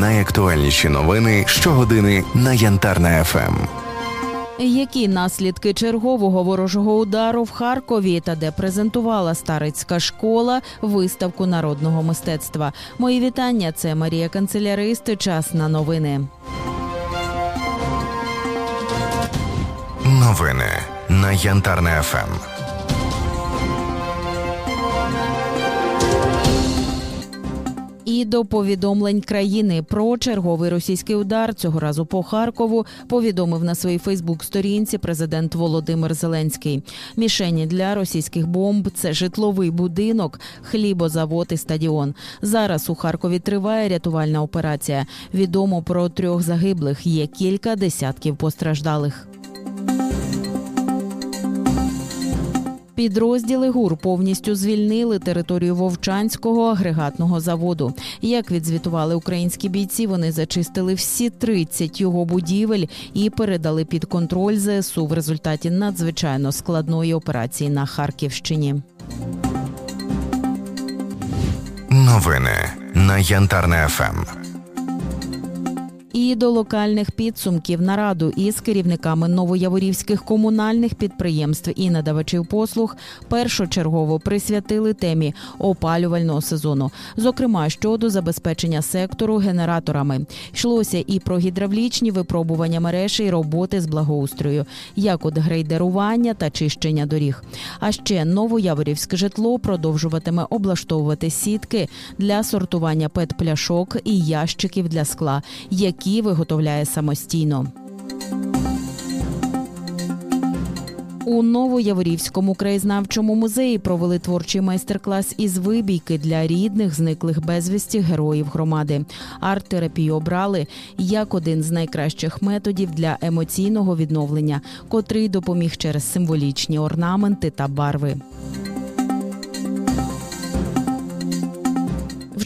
Найактуальніші новини щогодини на Янтарна ФМ. Які наслідки чергового ворожого удару в Харкові та де презентувала старицька школа виставку народного мистецтва? Мої вітання. Це Марія Канцелярист. Час на новини. Новини на Янтарна ФМ. І до повідомлень країни про черговий російський удар цього разу по Харкову повідомив на своїй Фейсбук-сторінці президент Володимир Зеленський. Мішені для російських бомб це житловий будинок, хлібозавод і стадіон. Зараз у Харкові триває рятувальна операція. Відомо про трьох загиблих. Є кілька десятків постраждалих. Підрозділи ГУР повністю звільнили територію Вовчанського агрегатного заводу. Як відзвітували українські бійці, вони зачистили всі 30 його будівель і передали під контроль ЗСУ в результаті надзвичайно складної операції на Харківщині. Новини на Янтарна ФМ. І до локальних підсумків нараду із керівниками новояворівських комунальних підприємств і надавачів послуг першочергово присвятили темі опалювального сезону, зокрема щодо забезпечення сектору генераторами. Йшлося і про гідравлічні випробування мереж і роботи з благоустрою, як от грейдерування та чищення доріг. А ще новояворівське житло продовжуватиме облаштовувати сітки для сортування пет-пляшок і ящиків для скла, які виготовляє самостійно. У Новояворівському краєзнавчому музеї провели творчий майстер-клас із вибійки для рідних зниклих безвісті героїв громади. Арт-терапію обрали як один з найкращих методів для емоційного відновлення, котрий допоміг через символічні орнаменти та барви.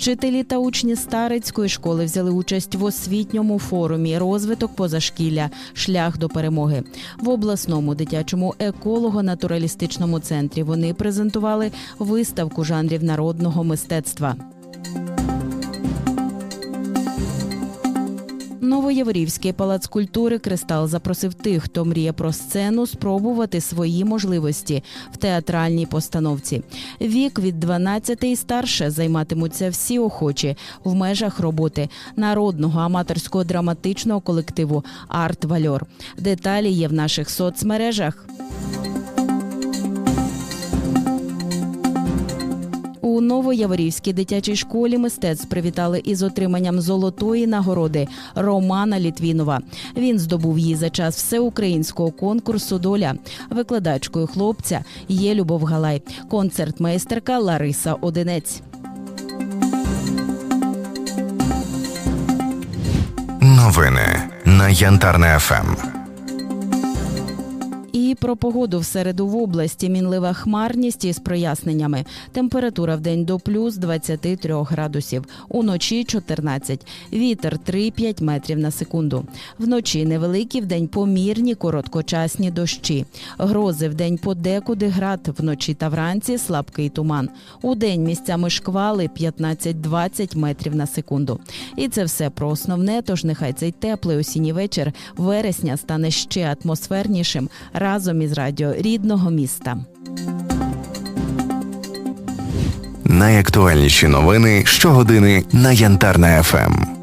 Вчителі та учні старицької школи взяли участь в освітньому форумі Розвиток позашкілля Шлях до перемоги в обласному дитячому еколого-натуралістичному центрі. Вони презентували виставку жанрів народного мистецтва. Новоєврівський палац культури Кристал запросив тих, хто мріє про сцену, спробувати свої можливості в театральній постановці. Вік від 12 і старше займатимуться всі охочі в межах роботи народного аматорського драматичного колективу Арт Вальор. Деталі є в наших соцмережах. У Новояворівській дитячій школі мистецтв привітали із отриманням золотої нагороди Романа Літвінова. Він здобув її за час всеукраїнського конкурсу Доля. Викладачкою хлопця є Любов Галай, концертмейстерка Лариса Одинець. Новини на Янтарна ФМ. Про погоду в середу в області мінлива хмарність із проясненнями. Температура в день до плюс 23 градусів, уночі 14. Вітер 3-5 метрів на секунду. Вночі невеликі, вдень помірні, короткочасні дощі. Грози вдень подекуди град, вночі та вранці слабкий туман. Удень місцями шквали 15-20 метрів на секунду. І це все про основне. Тож нехай цей теплий осінній вечір вересня стане ще атмосфернішим разом із радіо рідного міста. Найактуальніші новини щогодини на Янтарна ФМ.